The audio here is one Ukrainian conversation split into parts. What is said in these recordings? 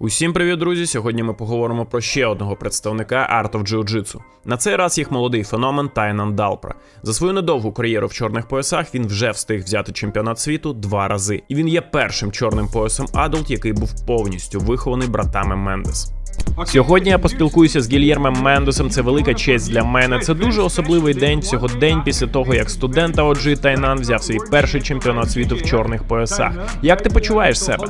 Усім привіт, друзі! Сьогодні ми поговоримо про ще одного представника Art of Jiu-Jitsu. На цей раз їх молодий феномен Тайнан Далпра. За свою недовгу кар'єру в чорних поясах він вже встиг взяти чемпіонат світу два рази. І він є першим чорним поясом Адулт, який був повністю вихований братами Мендес. Сьогодні я поспілкуюся з Гільєрмем Мендесом. Це велика честь для мене. Це дуже особливий день. Всього день після того, як студент Аоджі Тайнан взяв свій перший чемпіонат світу в чорних поясах. Як ти почуваєш себе?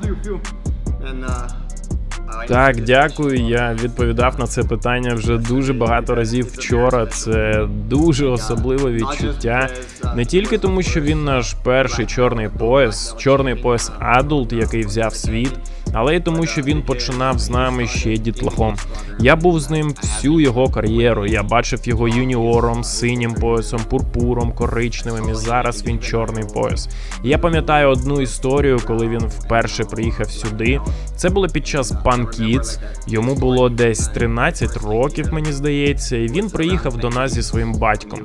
Так, дякую. Я відповідав на це питання вже дуже багато разів вчора. Це дуже особливе відчуття. Не тільки тому, що він наш перший чорний пояс, чорний пояс Адулт, який взяв світ, але й тому, що він починав з нами ще дітлахом. Я був з ним всю його кар'єру. Я бачив його юніором, синім поясом, пурпуром, коричневим. І зараз він чорний пояс. Я пам'ятаю одну історію, коли він вперше приїхав сюди. Це було під час Kids. Йому було десь 13 років, мені здається, і він приїхав до нас зі своїм батьком.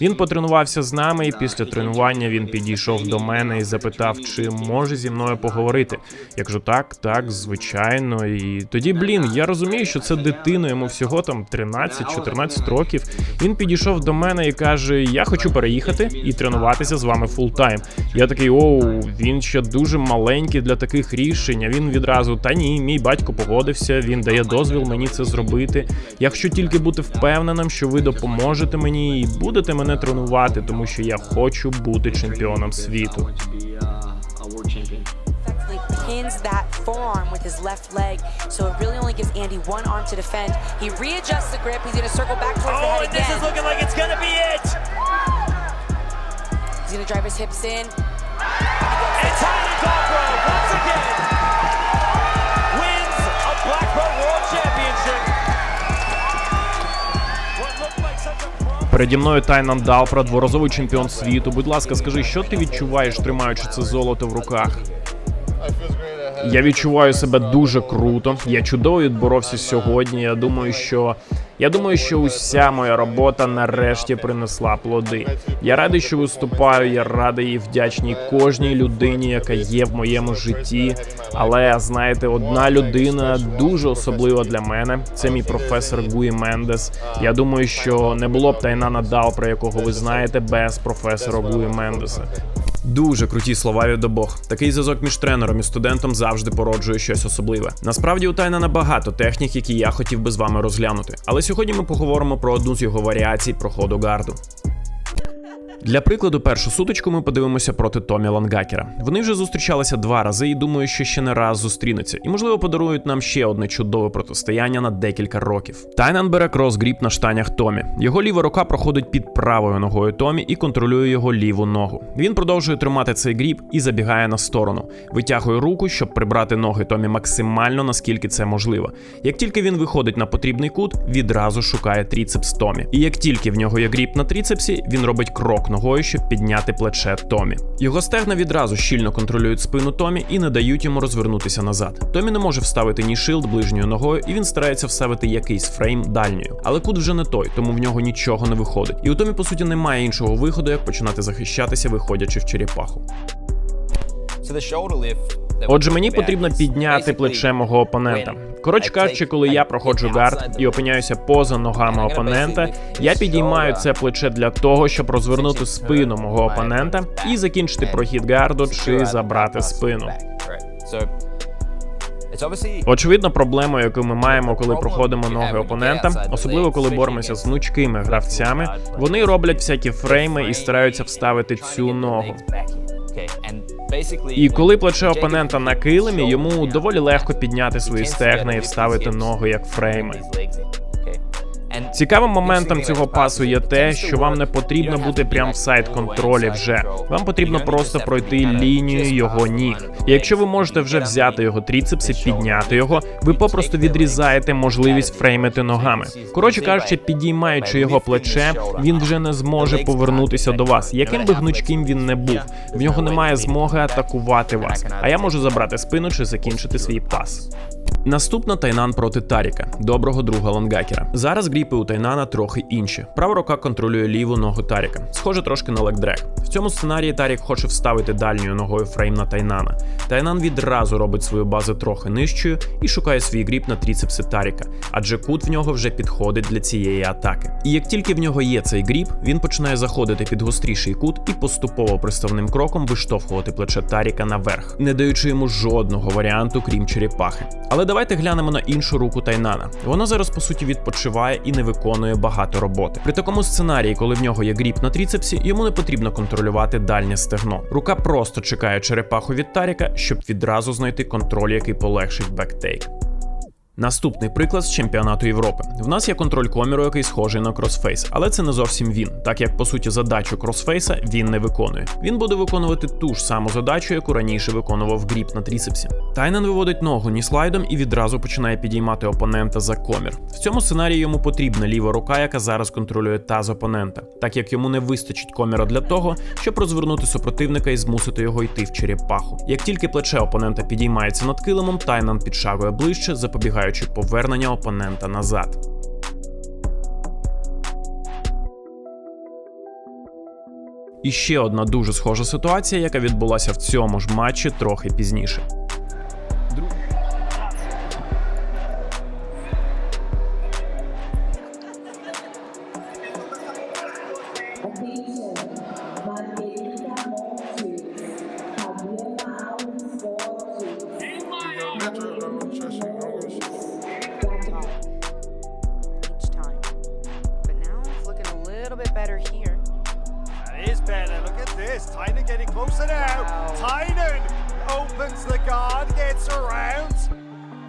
Він потренувався з нами, і після тренування він підійшов до мене і запитав, чи може зі мною поговорити. Я кажу, так, так, звичайно. І тоді, блін, я розумію, що це дитина, йому всього там 13-14 років. Він підійшов до мене і каже: Я хочу переїхати і тренуватися з вами фултайм. Я такий, оу, він ще дуже маленький для таких рішень. А Він відразу, та ні, мій батько погодився, він дає дозвіл мені це зробити. Якщо тільки бути впевненим, що ви допоможете мені і будете мене тренувати, тому що я хочу бути чемпіоном світу. effectively pins that forearm with his left leg, so it really only gives Andy one arm to defend. He readjusts the grip. He's going to circle back towards the Oh, head and this again. is looking like it's gonna be it. He's going to drive his hips in. And Tyler Dobro once again wins a Black Belt World Championship. What looked like such a pro- Переді мною Тайнан Далпра, дворазовий чемпіон світу. Будь ласка, скажи, що ти відчуваєш, тримаючи це золото в руках? Я відчуваю себе дуже круто. Я чудово відборовся сьогодні. Я думаю, що я думаю, що уся моя робота нарешті принесла плоди. Я радий, що виступаю. Я радий і вдячний кожній людині, яка є в моєму житті. Але знаєте, одна людина дуже особлива для мене. Це мій професор Гуї Мендес. Я думаю, що не було б Тайнана Дал, про якого ви знаєте, без професора Гуї Мендеса. Дуже круті слова від обох. Такий зв'язок між тренером і студентом завжди породжує щось особливе. Насправді у Тайна набагато технік, які я хотів би з вами розглянути. Але сьогодні ми поговоримо про одну з його варіацій проходу гарду. Для прикладу, першу сутичку ми подивимося проти Томі Лангакера. Вони вже зустрічалися два рази і думаю, що ще не раз зустрінуться, і можливо подарують нам ще одне чудове протистояння на декілька років. Тайнан бере крос-гріп на штанях Томі. Його ліва рука проходить під правою ногою Томі і контролює його ліву ногу. Він продовжує тримати цей гріп і забігає на сторону. Витягує руку, щоб прибрати ноги Томі максимально наскільки це можливо. Як тільки він виходить на потрібний кут, відразу шукає тріцепс Томі. І як тільки в нього є гріп на тріцепсі, він робить крок ногою, щоб підняти плече Томі. Його стегна відразу щільно контролюють спину Томі і не дають йому розвернутися назад. Томі не може вставити ні шилд ближньою ногою, і він старається вставити якийсь фрейм дальньою. Але кут вже не той, тому в нього нічого не виходить. І у Томі, по суті, немає іншого виходу, як починати захищатися, виходячи в черепаху. Отже, мені потрібно підняти плече мого опонента. Коротше кажучи, коли я проходжу гард і опиняюся поза ногами опонента, я підіймаю це плече для того, щоб розвернути спину мого опонента і закінчити прохід гарду чи забрати спину. Очевидно, проблемою, яку ми маємо, коли проходимо ноги опонента, особливо коли боремося з гнучкими гравцями, вони роблять всякі фрейми і стараються вставити цю ногу. І коли плече опонента на килимі, йому доволі легко підняти свої стегна і вставити ногу як фрейми. Цікавим моментом цього пасу є те, що вам не потрібно бути прямо в сайт контролі вже. Вам потрібно просто пройти лінію його ніг. І якщо ви можете вже взяти його тріцепс і підняти його, ви попросту відрізаєте можливість фреймити ногами. Коротше кажучи, підіймаючи його плече, він вже не зможе повернутися до вас, яким би гнучким він не був. В нього немає змоги атакувати вас. А я можу забрати спину чи закінчити свій пас. Наступна Тайнан проти Таріка, доброго друга лонгакера. Зараз гріпи у Тайнана трохи інші. Права рука контролює ліву ногу Таріка. Схоже трошки на легдрек. В цьому сценарії Тарік хоче вставити дальньою ногою фрейм на Тайнана. Тайнан відразу робить свою базу трохи нижчою і шукає свій гріп на тріцепси Таріка, адже кут в нього вже підходить для цієї атаки. І як тільки в нього є цей гріп, він починає заходити під гостріший кут і поступово приставним кроком виштовхувати плече Таріка наверх, не даючи йому жодного варіанту, крім черепахи. Але давайте глянемо на іншу руку Тайнана. Вона зараз по суті відпочиває і не виконує багато роботи. При такому сценарії, коли в нього є гріп на тріцепсі, йому не потрібно контролювати дальнє стегно. Рука просто чекає черепаху від Таріка, щоб відразу знайти контроль, який полегшить бектейк. Наступний приклад з чемпіонату Європи. В нас є контроль коміру, який схожий на кросфейс, але це не зовсім він, так як по суті задачу кросфейса він не виконує. Він буде виконувати ту ж саму задачу, яку раніше виконував гріп на тріцепсі. Тайнен виводить ногу ні слайдом і відразу починає підіймати опонента за комір. В цьому сценарії йому потрібна ліва рука, яка зараз контролює таз опонента, так як йому не вистачить коміра для того, щоб розвернути супротивника і змусити його йти в черепаху. Як тільки плече опонента підіймається над килимом, Тайнан підшагує ближче, запобігаючи повернення опонента назад. І ще одна дуже схожа ситуація, яка відбулася в цьому ж матчі трохи пізніше. Getting closer now. Wow. Tynan opens the guard, gets around.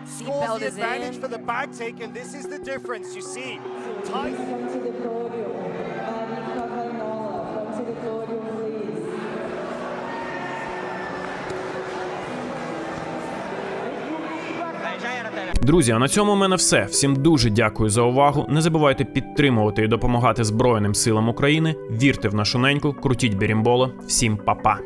Scores the advantage in. for the back take, and this is the difference. You see, Tynan. Друзі, а на цьому у мене все. Всім дуже дякую за увагу. Не забувайте підтримувати і допомагати Збройним силам України. Вірте в нашу неньку, крутіть бірімболо. Всім па-па.